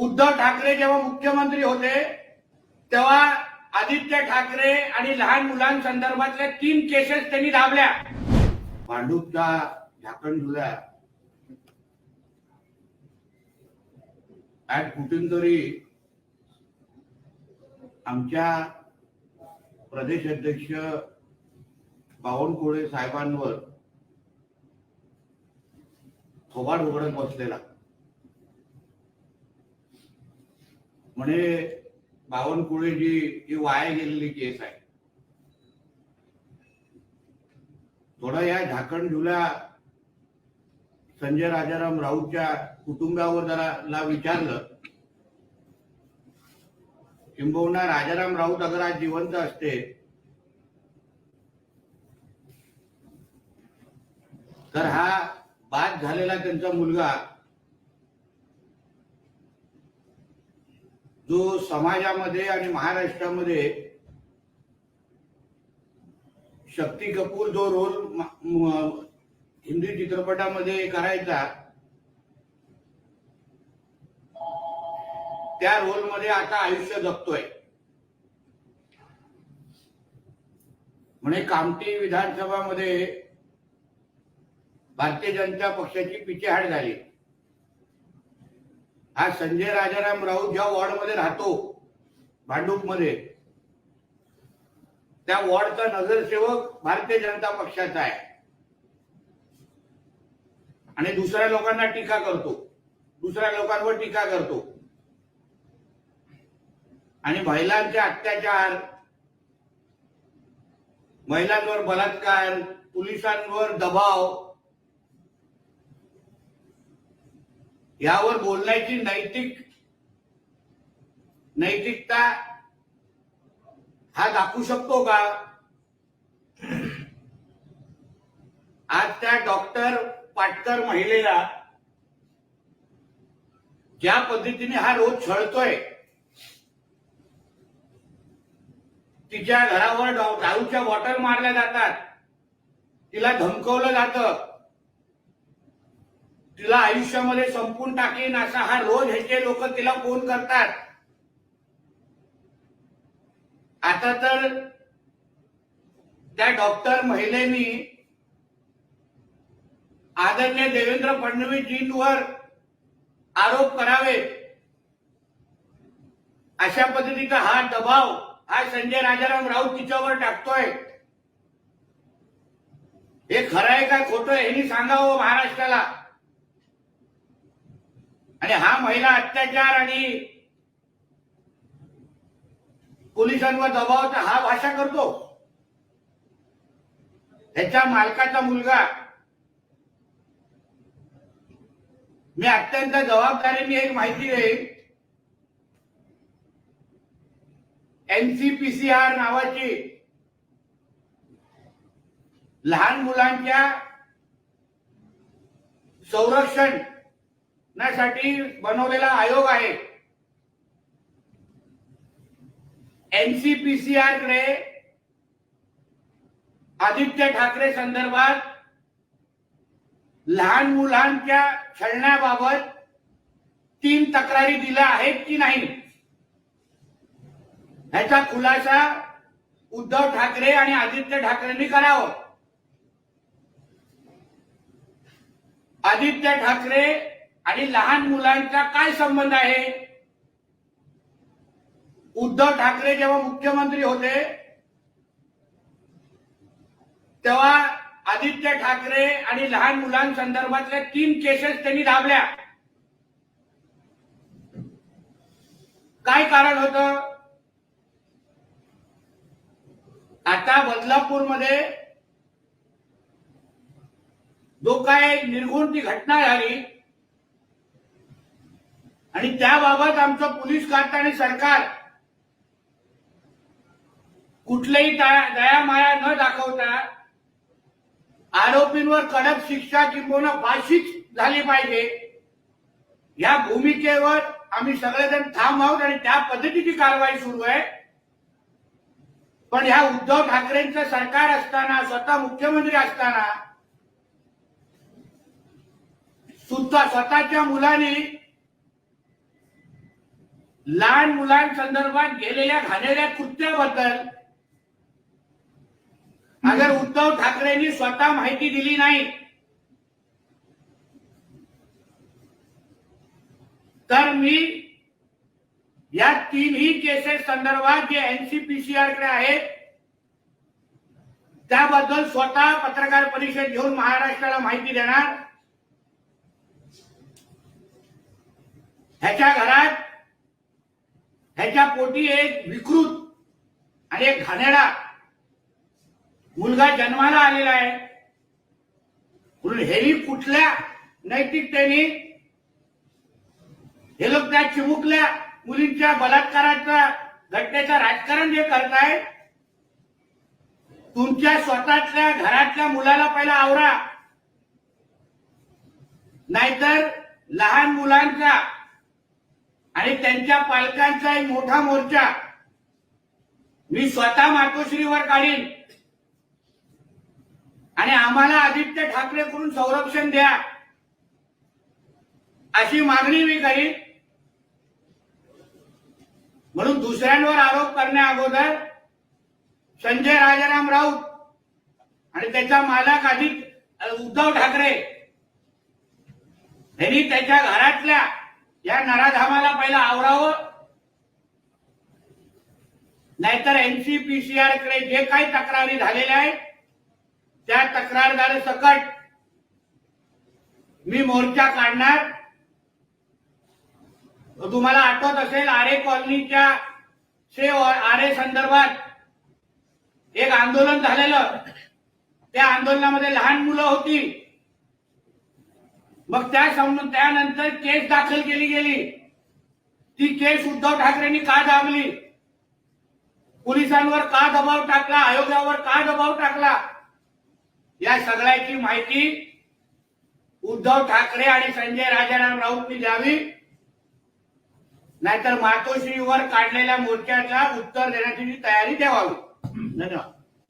उद्धव ठाकरे जेव्हा मुख्यमंत्री होते तेव्हा आदित्य ठाकरे आणि लहान मुलांसंदर्भातल्या तीन केसेस त्यांनी दाबल्या. भांडूपचा झाकण झुला आज कुठून तरी आमच्या प्रदेश अध्यक्ष बावनकुळे साहेबांवर थोबाड उघडत बसलेला. म्हणे बावनकुळे जी ही वाया गेलेली केस आहे. थोडा या झाकण झुला संजय राजाराम राऊतच्या कुटुंबावर जरा ला विचारलं. किंबहुना राजाराम राऊत अगर आज जिवंत असते तर हा बाद झालेला त्यांचा मुलगा जो समाजामध्ये आणि महाराष्ट्रामध्ये शक्ती कपूर जो रोल हिंदी चित्रपटामध्ये करायचा त्या रोलमध्ये आता आयुष्य जगतोय. म्हणे कामठी विधानसभामध्ये भारतीय जनता पक्षाची पिछेहाट झाली. हा संजय राजाराम राऊत ज्या वॉर्डमध्ये राहतो भांडूपमध्ये त्या वॉर्डचा नगरसेवक भारतीय जनता पक्षाचा आहे. आणि दुसऱ्या लोकांना टीका करतो. दुसऱ्या लोकांवर टीका करतो. आणि महिलांचे अत्याचार महिलांवर बलात्कार पोलिसांवर दबाव यावर बोलण्याची नैतिक नैतिकता हा दाखवू शकतो का? आज त्या डॉक्टर पाटकर महिलेला ज्या पद्धतीने हा रोज छळतोय तिच्या घरावर दारूच्या बॉटल मारल्या जातात तिला धमकवलं जातं. तिला आयुष्यामध्ये संपून टाकेन असा हा रोज ह्याचे लोक तिला फोन करतात. आता तर त्या डॉक्टर महिलेनी आदरणीय देवेंद्र फडणवीसजींवर आरोप करावे. अशा पद्धतीचा हा दबाव हा संजय राजाराम राऊत तिच्यावर टाकतोय. हे खरं आहे का खोटं आहे सांगावं महाराष्ट्राला. आणि हा महिला अत्याचार आणि पोलिसांवर दबावचा हा भाषा करतो. ह्याच्या मालकाचा मुलगा. मी अत्यंत जबाबदारीने एक माहिती देईन. एनसीपीसीआर नावाची लहान मुलांच्या संरक्षण साठी बनवलेला आयोग आहे. एनसीपीसीआरकडे आदित्य ठाकरे संदर्भात लहान मुलांच्या छळण्याबाबत तीन तक्रारी दिल्या आहेत की नाही? ह्याचा खुलासा उद्धव ठाकरे आणि आदित्य ठाकरेंनी करावं. आदित्य ठाकरे आणि लहान मुलांचा काय संबंध आहे? उद्धव ठाकरे जेव्हा मुख्यमंत्री होते तेव्हा आदित्य ठाकरे आणि लहान मुलांसंदर्भातल्या तीन केसेस त्यांनी दाबल्या. काय कारण होत? आता बदलापूरमध्ये जो काय निर्गुण ती घटना झाली आणि त्याबाबत आमचं पोलीस खातं आणि सरकार कुठलेही दया माया न दाखवता आरोपींवर कडक शिक्षा किंबहुना फाशीच झाली पाहिजे. या भूमिकेवर आम्ही सगळेजण ठाम आहोत आणि त्या पद्धतीची कारवाई सुरू आहे. पण ह्या उद्धव ठाकरेंचं सरकार असताना स्वतः मुख्यमंत्री असताना सुद्धा स्वतःच्या मुलांनी लहान मुलांसंदर्भात गेलेल्या घाणेऱ्या कृत्याबद्दल अगर उद्धव ठाकरेंनी स्वतः माहिती दिली नाही तर मी या तीनही केसेस संदर्भात जे एनसीपीसीआरकडे आहेत त्याबद्दल स्वतः पत्रकार परिषद घेऊन महाराष्ट्राला माहिती देणार. ह्याच्या घरात ह्याच्या पोटी एक विकृत आणि एक घाणेडा मुलगा जन्माला आलेला आहे. म्हणून हेही कुठल्या नैतिकतेने हे लोक त्या चिमुकल्या मुलींच्या बलात्काराच्या घटनेचं राजकारण जे करताय तुमच्या स्वतःच्या घरातल्या मुलाला पहिला आवरा. नाहीतर लहान मुलांचा आणि त्यांच्या पालकांचा एक मोठा मोर्चा. मी स्वतः मातोश्रीवर काढीन. आणि आम्हाला आदित्य ठाकरे करून संरक्षण द्या. अशी मागणी मी करीन. म्हणून दुसऱ्यांवर आरोप करण्या अगोदर संजय राजाराम राऊत आणि त्याचा मालक आदित्य उद्धव ठाकरे यांनी त्याच्या घरातल्या या नराधामाला पहिला आवरावं. नाहीतर एनसीपीसीआरकडे जे काही तक्रारी झालेल्या आहेत त्या तक्रारदार सकट मी मोर्चा काढणार. तुम्हाला आठवत असेल आरे कॉलनीच्या से आरे संदर्भात एक आंदोलन झालेलं. त्या आंदोलनामध्ये लहान मुलं होती. मग त्या संब- त्यानंतर केस दाखल केली गेली. ती केस उद्धव ठाकरेंनी का दाबली? पोलिसांवर का दबाव टाकला? आयोगावर का दबाव टाकला? या सगळ्याची माहिती उद्धव ठाकरे आणि संजय राजाराम राऊतनी द्यावी. नाहीतर मातोश्रीवर काढलेल्या मोर्चाला उत्तर देण्याची तयारी द्यावावी धन्यवाद.